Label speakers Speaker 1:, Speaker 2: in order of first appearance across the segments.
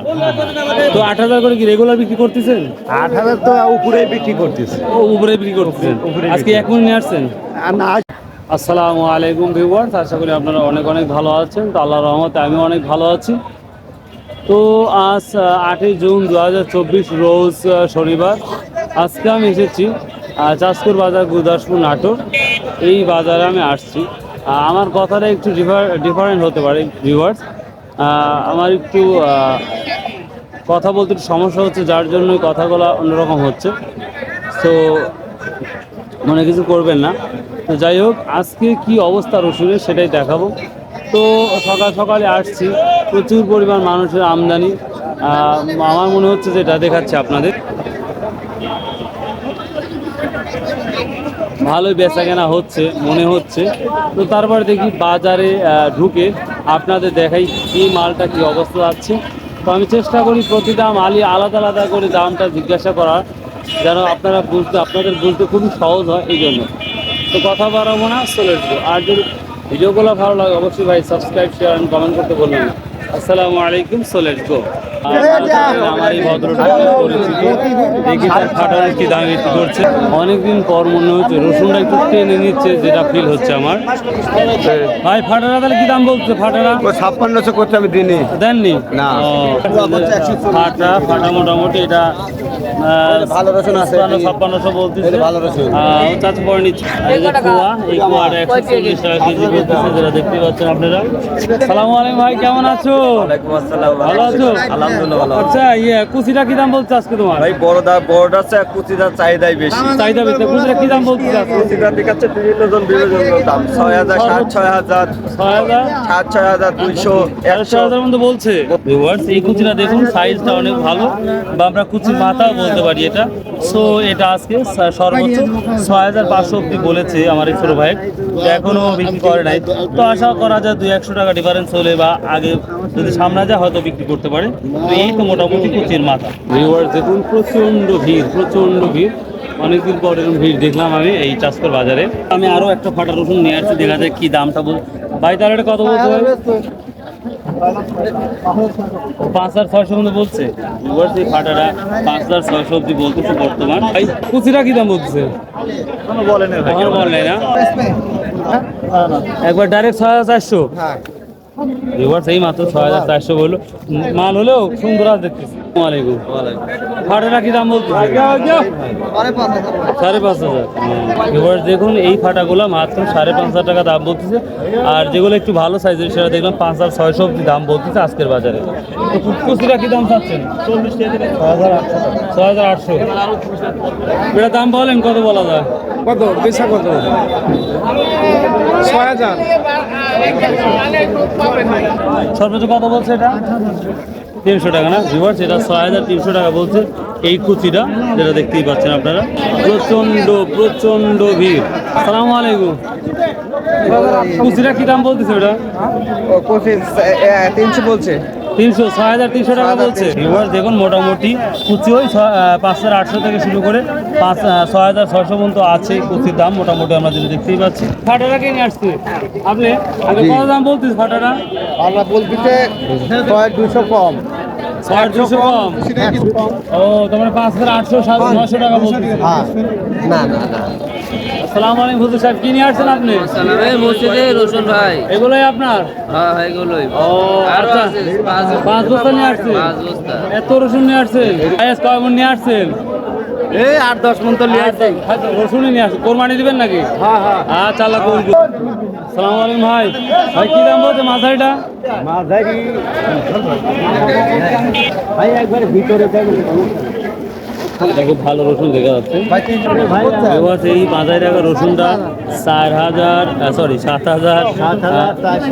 Speaker 1: আপনার তো আট হাজার করে কি রেগুলার বিক্রি করতেছেন?
Speaker 2: আট হাজার তো উপরে বিক্রি করতেছে।
Speaker 1: ও উপরে বিক্রি করতেছেন? আজকে। এক মন নিয়ে আসছেন?
Speaker 2: না
Speaker 1: আসসালামু আলাইকুম ভিউয়ার্স আশা করি আপনারা অনেক অনেক ভালো আছেন। তো আল্লাহর রহমতে আমি অনেক ভালো আছি। তো আজ আটই জুন দু হাজার চব্বিশ রোজ শনিবার। আজকে আমি এসেছি চাঁদপুর বাজার গুরদাসপুর নাটোর। এই বাজারে আমি আসছি। আমার কথাটা একটু ডিফারেন্ট হতে পারে ভিউয়ার্স আমার একটু কথা বলতে একটু সমস্যা হচ্ছে, যার জন্য কথাগুলো অন্যরকম হচ্ছে। তো মনে কিছু করবেন না। তো যাই হোক, আজকে কি অবস্থা রসুনের সেটাই দেখাবো। তো সকাল সকালে আসছি, প্রচুর পরিমাণ মানুষের আমদানি। আমার মনে হচ্ছে যেটা দেখাচ্ছে আপনাদের। ভালোই বেচা কেনা হচ্ছে, মনে হচ্ছে। তো তারপর দেখি বাজারে ঢুকে আপনাদের দেখাই কি মালটা কি অবস্থা আছে। তো আমি চেষ্টা করি প্রতি দাম আলি আলাদা আলাদা করে দামটা জিজ্ঞাসা করার, যেন আপনারা বুঝতে, আপনাদের বুঝতে খুবই সহজ হয় এই জন্য। তো কথা বাড়াবো না, চলে আসব। আর যদি ভিডিওগুলো ভালো লাগে, অবশ্যই ভাই সাবস্ক্রাইব শেয়ার অ্যান্ড কমেন্ট করতে বলবেন না। আসসালামু আলাইকুম চলে আসব আমার এই ভদ্রটা পরিচিত। দেখি তার ফাটানোর কি দাম বিক্রি করছে অনেকদিন পর মনে হচ্ছে রসুনটা একটু টেনে নিচ্ছে যেটা ফিল হচ্ছে আমার। ভাই ফাটারা তাহলে কি দাম বলছে ফাটারা?
Speaker 2: ছাপ্পান্নশো করতে আমি দিনই
Speaker 1: দেননি?
Speaker 2: না।
Speaker 1: ও, ফাটা ফাটা মোটামুটি এটা
Speaker 2: ভালো রসুন আছে।
Speaker 1: ছাপ্পান্নশো বলতেছে।
Speaker 2: ভালো রসুন।
Speaker 1: চাচা পরে নিচ্ছে। এই যে কুয়া এই কুয়াটা একশো চল্লিশ টাকা কেজি বলতেছে যেটা দেখতে পাচ্ছেন আপনারা। সালামু আলাইকুম ভাই কেমন আছো? ভালো আছো?
Speaker 3: আলহামদুলিল্লাহ ভালো
Speaker 1: আচ্ছা ইয়ে কুচিটা কি দাম বলছে আজকে তোমার?
Speaker 3: ভাই বড়দা বড়টা আছে কুচিদার চাহিদাই বেশি।
Speaker 1: চাহিদা বেশি কুচিটা কি দাম বলছে আজকে?
Speaker 3: দেখাচ্ছে বিভিন্ন জন বিভিন্ন দাম। ছয় হাজার সাত ছয় হাজার
Speaker 1: ছয় হাজার?
Speaker 3: সাত ছয় হাজার দুইশো
Speaker 1: ছয় হাজার মধ্যে বলছে। এই কুচিটা দেখুন সাইজটা অনেক ভালো। বা আমরা কুচির মাথাও বলতে পারি এটা। সো এটা আজকে সর্বোচ্চ ছয় হাজার পাঁচশো অব্দি বলেছে আমার এই ছোটো ভাই। এখনও বিক্রি করে নাই। তো আশা করা যায় দুই একশো টাকা ডিফারেন্স হলে বা আগে যদি সামনে যায় হয়তো বিক্রি করতে পারে। তো এই তো মোটামুটি কুচির মাথা। দেখুন, প্রচণ্ড ভিড় প্রচণ্ড ভিড়। অনেকদিন পর এরকম ভিড় দেখলাম আমি এই চাষকর বাজারে। আমি আরও একটা ফাটা রসুন নিয়ে আসছি, দেখা যায় কি দামটা বল ভাই, তাহলে কত বলতে হবে পাঁচ হাজার ছয়শো মধ্যে বলছে। পাঁচ হাজার ছয়শো অব্দি বলতেছে বর্তমান। ভাই কুচিটা কি দাম বলতেছে?
Speaker 3: বলে না?
Speaker 1: না একবার ডাইরেক্ট ছয় হাজার চারশো। এবার সেই মাত্র ছয় হাজার চারশো বলল। মাল হলেও সুন্দর আছে দেখতেছি। ওয়ালাইকুম। ফাটাটা কি দাম বলতে সাড়ে পাঁচ হাজার। এবার দেখুন, এই ফাটাগুলো মাত্র সাড়ে পাঁচ হাজার টাকা দাম বলতেছে। আর যেগুলো একটু ভালো সাইজের সেটা দেখলাম, পাঁচ হাজার ছয়শো অব্দি দাম বলতেছে আজকের বাজারে। তো কুচকুচিটা কি দাম চাচ্ছেন? ছয় হাজার আটশো। এটা দাম বলেন, কত বলা যায়?
Speaker 2: কত? কত? ছয় হাজার।
Speaker 1: সর্বোচ্চ কত বলছে এটা? তিনশো টাকা না? ভিভার্স এটা ছয় হাজার তিনশো টাকা বলছে। এই কুচিটা, যেটা দেখতেই পাচ্ছেন আপনারা। প্রচণ্ড প্রচণ্ড ভিড়। সালামু আলাইকুম। কুচিটা কি দাম বলতেছে ওটা?
Speaker 2: তিনশো বলছে।
Speaker 1: তিনশো ছয় হাজার তিনশো টাকা বলছে। এবার দেখুন মোটামুটি কুচি ওই পাঁচ হাজার আটশো থেকে শুরু করে পাঁচ ছয় হাজার ছয়শো পর্যন্ত আছে কুচির দাম মোটামুটি আমরা যেটা দেখতেই পাচ্ছি। ফাটাটা কে নিয়ে আসছে? আপনি? আগে কত দাম বলছিস ফাটাটা?
Speaker 2: আমরা ছয় দুশো কম।
Speaker 1: ও তোমার পাঁচ হাজার আটশো সাত নশো টাকা
Speaker 2: হ্যাঁ। না না না
Speaker 1: আসসালামু আলাইকুম হুজুর সাহেব কি নিয়ে আসছেন আপনি?
Speaker 4: এই মসজিদে রসুন ভাই।
Speaker 1: এগুলোই আপনার?
Speaker 4: হ্যাঁ হ্যাঁ এগুলোই।
Speaker 1: ও আচ্ছা।
Speaker 4: পাঁচ
Speaker 1: পাঁচ বস্তা নিয়ে আসছেন?
Speaker 4: পাঁচ বস্তা।
Speaker 1: এত রসুন নিয়ে আসছেন? আয়াস কয় নিয়ে আসছেন?
Speaker 2: এই আট দশ মন তো নিয়ে আসছি।
Speaker 1: আচ্ছা, রসুনই নিয়ে আসছেন। কোরবানি দিবেন নাকি?
Speaker 2: হ্যাঁ হ্যাঁ।
Speaker 1: আচ্ছা আল্লাহ কবুল। সালামু আলাইকুম ভাই। ভাই কি দাম বলছে মাথাটা
Speaker 2: মাঝারি ভাই একবার ভিতরে
Speaker 1: খুব ভালো রসুন দেখা যাচ্ছে। এই বাজারে টাকা রসুনটা চার হাজার সরি সাত হাজার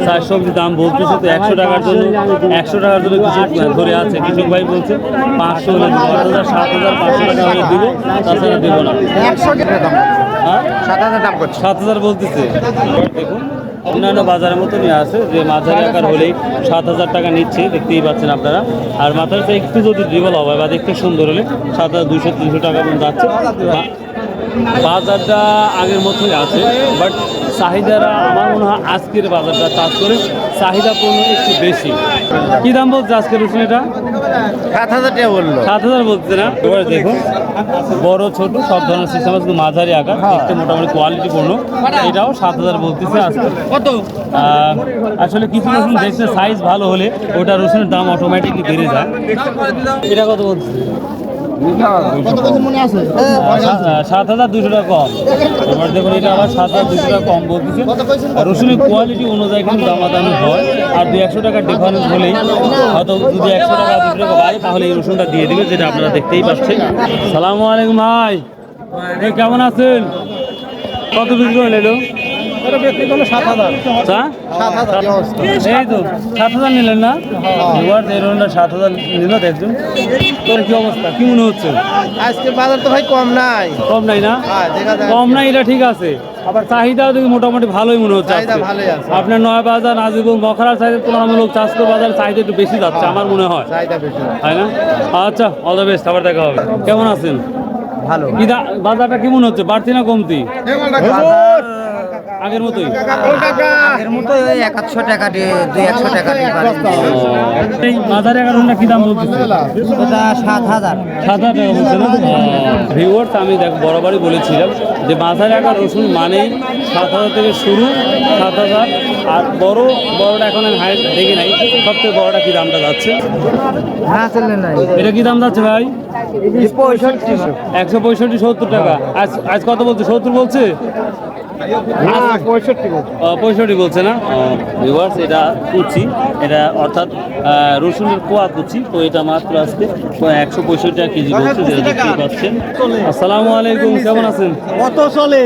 Speaker 1: চারশো দাম বলতেছে তো একশো টাকার জন্য একশো টাকার জন্য কৃষক ধরে আছে। কৃষক ভাই বলছে পাঁচশো হলে হাজার সাত হাজার পাঁচশো টাকা হলে দিব তাছাড়া দেবো না। হ্যাঁ?
Speaker 2: সাত হাজার দাম করছে।
Speaker 1: সাত হাজার বলতেছে। দেখুন। অন্যান্য বাজারের মতো মতনই আছে। যে মাঝারি আকার হলেই সাত হাজার টাকা নিচ্ছে, দেখতেই পাচ্ছেন আপনারা। আর মাথার একটু যদি ড্রিবল হবে বা দেখতে সুন্দর হলে সাত হাজার দুশো তিনশো টাকা পর্যন্ত যাচ্ছে। বাজারটা আগের মতোই আছে বাট চাহিদারা আমার মনে হয় আজকের বাজারটা চাষ করে চাহিদাপূর্ণ একটু বেশি। কি দাম বলছে আজকের রসুন এটা?
Speaker 2: সাত হাজার টাকা বলল।
Speaker 1: সাত হাজার বলছে না? এবার দেখুন বড় ছোট সব ধরনের সিস্টেম আছে কিন্তু মাঝারি আকার দেখতে মোটামুটি কোয়ালিটি পূর্ণ। এটাও সাত হাজার বলতেছে আজকে।
Speaker 2: কত?
Speaker 1: আসলে কিছু রসুন দেখতে সাইজ ভালো হলে ওটা রসুনের দাম অটোমেটিকলি বেড়ে যায়। এটা কত বলছে? সাত হাজার দুশো টাকা কম। এবার দেখুন এটা আবার সাত হাজার দুশো টাকা কম বলতেছে। আর রসুনের কোয়ালিটি অনুযায়ী কিন্তু দামাদামি হয়। আর দু একশো টাকার ডিফারেন্স হলেই হয়তো যদি একশো টাকা দুশো টাকা বাড়ে তাহলে এই রসুনটা দিয়ে দেবে যেটা আপনারা দেখতেই পাচ্ছেন। সালামু আলাইকুম ভাই। কেমন আছেন? কত বিক্রি হলো এই তো সাত হাজার নিলেন না? এবার এই সাত হাজার নিল তোর কি অবস্থা? কি মনে হচ্ছে?
Speaker 2: আজকে বাজার তো ভাই কম নাই।
Speaker 1: কম নাই না?
Speaker 2: হ্যাঁ দেখা যায়
Speaker 1: কম নাই এটা ঠিক আছে। আবার চাহিদাও দেখি মোটামুটি ভালোই মনে হচ্ছে। আপনার নয় বাজার নাজিবুল মখরার চাহিদা তুলনামূলক চাষকো বাজার চাহিদা একটু বেশি যাচ্ছে আমার মনে হয়। তাই না? আচ্ছা অল দ্য বেস্ট আবার দেখা হবে। কেমন আছেন?
Speaker 2: ভালো।
Speaker 1: বাজারটা কি মনে হচ্ছে? বাড়তি না কমতি? আগের মতোই?
Speaker 5: এর মতো ওই একশো টাকা দিয়ে দুই একশো টাকা দিয়ে
Speaker 1: এই বাজারে এগারো কি দাম বলতেছে?
Speaker 5: ওটা সাত হাজার।
Speaker 1: সাত হাজার টাকা বলছে ভিউয়ার্স আমি দেখ বরাবরই বলেছিলাম যে বাজারে একা রসুন মানেই সাত হাজার থেকে শুরু সাত হাজার। আর বড় বড়টা এখন আমি হাই দেখি নাই সবচেয়ে বড়টা কি দামটা যাচ্ছে?
Speaker 5: হ্যাঁ নাই।
Speaker 1: এটা কি দাম যাচ্ছে ভাই?
Speaker 5: পঁয়ষট্টি।
Speaker 1: একশো পঁয়ষট্টি সত্তর টাকা। আজ আজ কত বলছে? সত্তর বলছে?
Speaker 2: পঁয়ষট্টি
Speaker 1: বলছে। না? ভিউয়ার্স এটা কুচি। এটা অর্থাৎ রসুনের কোয়া কুচি। তো এটা মাত্র আজকে একশো পঁয়ষট্টি টাকা কেজি বলছে যেটা দেখতেই পাচ্ছেন। আসসালামু আলাইকুম কেমন আছেন?
Speaker 2: কত চলে?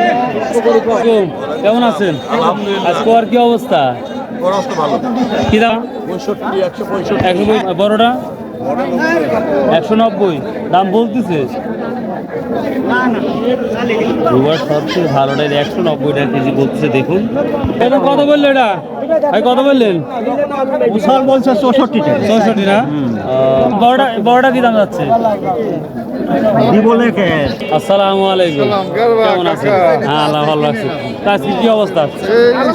Speaker 1: আলাইকুম, কেমন আছেন? আজকে আর কি অবস্থা? কি দাম? একশো পঁয়- বড়টা? একশো নব্বই। দাম বলতেছে। রুবার সবচেয়ে এটা একশো নব্বই টাকা কেজি বলতেছে দেখুন। এটা কত বলল এটা? ভাই কত বললেন?
Speaker 2: বিশাল বলছে চৌষট্টি টাকা।
Speaker 1: চৌষট্টি না? বড়টা বড়টা কি দাম যাচ্ছে?
Speaker 2: কি
Speaker 1: আসসালামু আলাইকুম। কেমন আছেন? হ্যাঁ আল্লাহ ভালো লাগছে কাজ কি অবস্থা?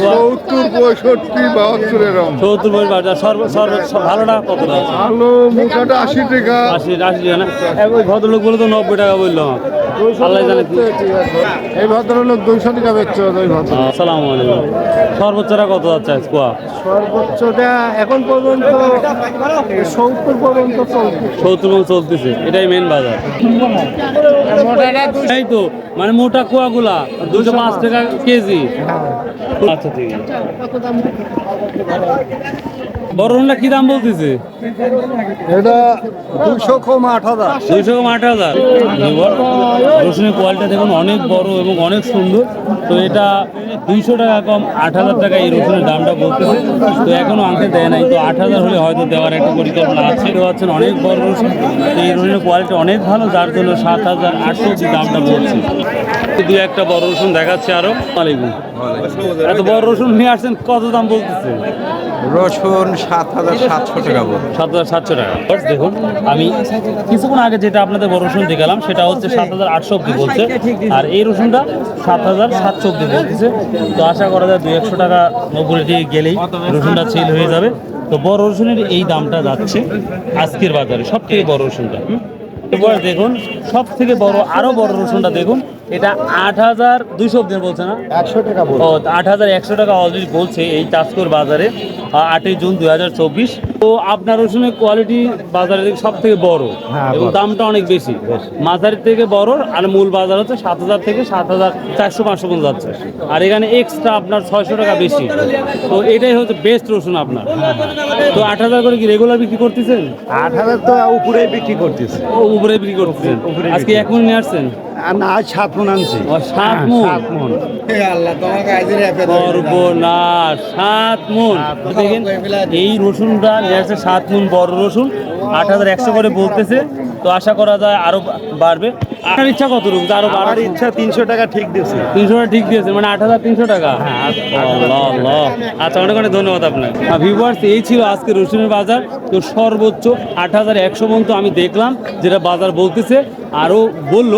Speaker 6: সত্তর পঁয়ষট্টি বাহাত্তর এরকম
Speaker 1: সত্তর বাজার সর্ব সর্ব ভালোটা কত
Speaker 6: আলু মোটাটা আশি টাকা।
Speaker 1: আশি আশি টাকা না? ওই ভদ্রলোক বলে তো নব্বই টাকা বলল। আল্লাহ জানে
Speaker 6: এই ভদ্রলোক দুইশো টাকা বেচছে ওই ভদ্র
Speaker 1: আসসালামু আলাইকুম। সর্বোচ্চটা কত যাচ্ছে আজ কোয়া?
Speaker 2: সর্বোচ্চটা এখন পর্যন্ত সত্তর পর্যন্ত চলছে।
Speaker 1: সত্তর মন চলতেছে এটাই মেন বাজার। এই তো মানে মোটা কুয়াগুলা দুশো পাঁচ টাকা কেজি। আচ্ছা ঠিক আছে। বড় রুনটা কি দাম বলতেছে?
Speaker 6: এটা দুশো কম আট হাজার।
Speaker 1: কম আট হাজার। রসুনের কোয়ালিটি দেখুন অনেক বড় এবং অনেক সুন্দর। তো এটা দুইশো টাকা কম আট হাজার টাকা এই রসুনের দামটা বলতেছে। তো এখনও আনতে দেয় নাই। তো আট হাজার হলে হয়তো দেওয়ার একটা পরিকল্পনা আছে। এটা হচ্ছেন অনেক বড় রসুন। তো এই রসুনের কোয়ালিটি অনেক ভালো যার জন্য সাত হাজার আটশো দামটা বলছে। দু একটা বড় রসুন দেখাচ্ছে আরও। আলাইকুম। এত বড় রসুন নিয়ে আসছেন কত দাম বলতেছে?
Speaker 3: রসুন সাত হাজার সাতশো টাকা
Speaker 1: সাত হাজার সাতশো টাকা। দেখুন আমি কিছুক্ষণ আগে যেটা আপনাদের বড় রসুন দেখালাম সেটা হচ্ছে সাত হাজার আটশো অব্দি বলছে। আর এই রসুনটা সাত হাজার সাতশো অব্দি বলতেছে। তো আশা করা যায় দুই একশো টাকা উপরে দিয়ে গেলেই রসুনটা সেল হয়ে যাবে। তো বড় রসুনের এই দামটা যাচ্ছে আজকের বাজারে সব থেকে বড় রসুনটা? এবার দেখুন সব থেকে বড় আরও বড় রসুনটা দেখুন। এটা আট হাজার দুইশো অব্দি বলছে না?
Speaker 2: একশো টাকা
Speaker 1: ও আট হাজার একশো টাকা অলরেডি বলছে এই চাষকর বাজারে আটই জুন দুই হাজার চব্বিশ। তো আপনার রসুনের কোয়ালিটি বাজারে সব থেকে বড়
Speaker 2: হ্যাঁ,
Speaker 1: এবং দামটা অনেক বেশি। মাঝারি থেকে বড় আর মূল বাজার হচ্ছে সাত হাজার থেকে সাত হাজার চারশো পাঁচশো পর্যন্ত যাচ্ছে। আর এখানে এক্সট্রা আপনার ছয়শো টাকা বেশি। তো এটাই হচ্ছে বেস্ট রসুন আপনার। তো আট হাজার করে কি রেগুলার বিক্রি করতেছেন?
Speaker 2: আট হাজার তো উপরে বিক্রি করতেছে।
Speaker 1: ও উপরে বিক্রি করতেছেন। আজকে এক মন নিয়ে আসছেন?
Speaker 2: না আজ সাত মন আনছি।
Speaker 1: ও সাত মন?
Speaker 2: সাত মন।
Speaker 1: সর্বনাশ সাত মন। দেখেন এই রসুনটা নিয়ে আসছে সাত মন বড় রসুন আট হাজার একশো করে বলতেছে। তো আশা করা যায় আরও বাড়বে। আপনার ইচ্ছা কত রুম?
Speaker 2: আরও
Speaker 1: বাড়ার
Speaker 2: ইচ্ছা তিনশো টাকা ঠিক দিয়েছে।
Speaker 1: তিনশো টাকা ঠিক দিয়েছে মানে আট হাজার তিনশো টাকা? আল্লাহ, আল্লাহ। আচ্ছা অনেক অনেক ধন্যবাদ আপনার ভিউয়ার্স এই ছিল আজকে রসুনের বাজার। তো সর্বোচ্চ আট হাজার একশো পর্যন্ত আমি দেখলাম যেটা বাজার বলতেছে। আরও বলল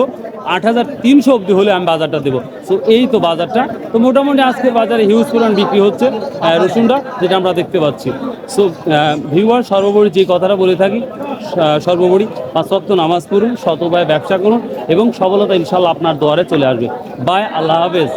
Speaker 1: আট হাজার তিনশো অব্দি হলে আমি বাজারটা দেবো। সো এই তো বাজারটা। তো মোটামুটি আজকে বাজারে হিউজ পরিমাণ বিক্রি হচ্ছে রসুনটা, যেটা আমরা দেখতে পাচ্ছি। সো ভিউয়ার সর্বোপরি যে কথাটা বলে থাকি সর্বোপরি পাঁচ ওয়াক্ত নামাজ পড়ুন শতবায় ব্যবসা করুন এবং সফলতা ইনশাল্লাহ আপনার দোয়ারে চলে আসবে। বাই আল্লাহ হাফেজ।